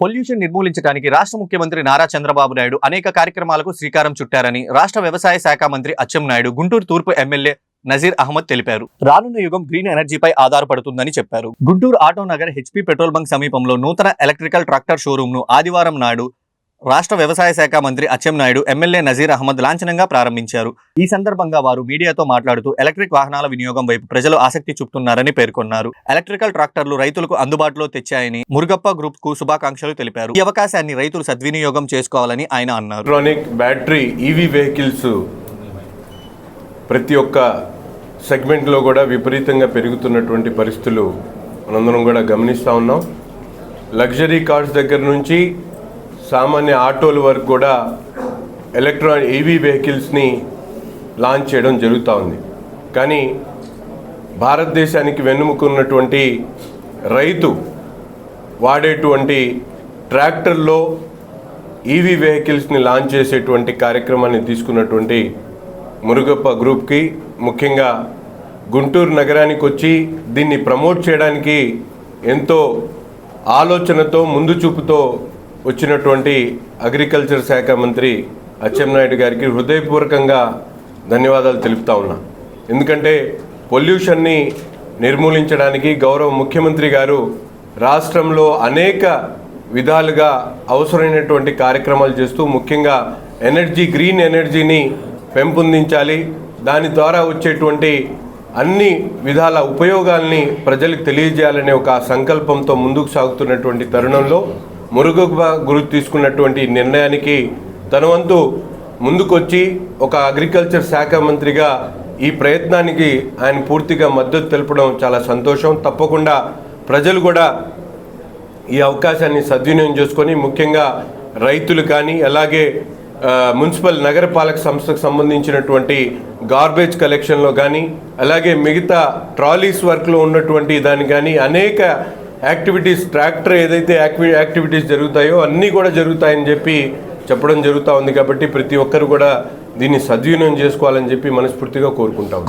Pollution నిర్మూలించడానికి రాష్ట్ర ముఖ్యమంత్రి నారా చంద్రబాబు నాయుడు అనేక కార్యక్రమాలకు శ్రీకారం చుట్టారని రాష్ట్ర వ్యవసాయ శాఖ మంత్రి అచ్చెన్నాయుడు గుంటూరు తూర్పు ఎమ్మెల్యే నజీర్ అహ్మద్ తెలిపారు. రానున్న యుగం గ్రీన్ ఎనర్జీపై ఆధారపడుతుందని చెప్పారు. Guntur Auto Nagar HP petrol bunk సమీపంలో నూతన ఎలక్ట్రికల్ ట్రాక్టర్ షోరూమ్ను ఆదివారం నాడు రాష్ట్ర వ్యవసాయ శాఖ మంత్రి అచ్చెన్నాయుడు ఎమ్మెల్యే నజీర్ అహ్మద్ లాంఛనంగా ప్రారంభించారు. ఈ సందర్భంగా వారు మీడియాతో మాట్లాడుతూ ఎలక్ట్రిక్ వాహనాల వినియోగం వైపు ప్రజలు ఆసక్తి చూపుతున్నారని పేర్కొన్నారు. ఎలక్ట్రికల్ ట్రాక్టర్లు రైతులకు అందుబాటులో తెచ్చాయని మురుగప్ప గ్రూప్కు శుభాకాంక్షలు తెలిపారు. ఈ అవకాశాన్ని రైతులు సద్వినియోగం చేసుకోవాలని ఆయన అన్నారు. ఎలక్ట్రానిక్ బ్యాటరీ ఈవీ వెహికల్స్ ప్రతి ఒక్క సెగ్మెంట్లో కూడా విపరీతంగా పెరుగుతున్నటువంటి పరిస్థితులు మనందరం కూడా గమనిస్తూ ఉన్నాం. లగ్జరీ కార్స్ దగ్గర నుంచి సామాన్య ఆటోల వరకు కూడా ఎలక్ట్రానిక్ ఈవీ వెహికల్స్ని లాంచ్ చేయడం జరుగుతూ ఉంది. కానీ భారతదేశానికి వెన్నుముకున్నటువంటి రైతు వాడేటువంటి ట్రాక్టర్లో ఈవీ వెహికల్స్ని లాంచ్ చేసేటువంటి కార్యక్రమాన్ని తీసుకున్నటువంటి మురుగప్ప గ్రూప్కి ముఖ్యంగా గుంటూరు నగరానికి వచ్చి దీన్ని ప్రమోట్ చేయడానికి ఎంతో ఆలోచనతో ముందు చూపుతో వచ్చినటువంటి అగ్రికల్చర్ శాఖ మంత్రి అచ్చెన్నాయుడు గారికి హృదయపూర్వకంగా ధన్యవాదాలు తెలుపుతా ఉన్నా. ఎందుకంటే పొల్యూషన్ని నిర్మూలించడానికి గౌరవ ముఖ్యమంత్రి గారు రాష్ట్రంలో అనేక విధాలుగా అవసరమైనటువంటి కార్యక్రమాలు చేస్తూ ముఖ్యంగా ఎనర్జీ గ్రీన్ ఎనర్జీని పెంపొందించాలి. దాని ద్వారా వచ్చేటువంటి అన్ని విధాల ఉపయోగాల్ని ప్రజలకు తెలియజేయాలనే ఒక సంకల్పంతో ముందుకు సాగుతున్నటువంటి తరుణంలో మురుగుగా గురి తీసుకున్నటువంటి నిర్ణయానికి తన వంతు ముందుకొచ్చి ఒక అగ్రికల్చర్ శాఖ మంత్రిగా ఈ ప్రయత్నానికి ఆయన పూర్తిగా మద్దతు తెలపడం చాలా సంతోషం. తప్పకుండా ప్రజలు కూడా ఈ అవకాశాన్ని సద్వినియోగం చేసుకొని ముఖ్యంగా రైతులు కానీ అలాగే మున్సిపల్ నగరపాలక సంస్థకు సంబంధించినటువంటి గార్బేజ్ కలెక్షన్లో కానీ అలాగే మిగతా ట్రాలీస్ వర్క్లో ఉన్నటువంటి దాని కానీ అనేక యాక్టివిటీస్ ట్రాక్టర్ ఏదైతే యాక్టివి యాక్టివిటీస్ జరుగుతాయో అన్నీ కూడా జరుగుతాయని చెప్పి చెప్పడం జరుగుతూ ఉంది కాబట్టి ప్రతి ఒక్కరు కూడా దీన్ని సద్వినియోగం చేసుకోవాలని చెప్పి మనస్ఫూర్తిగా కోరుకుంటాం.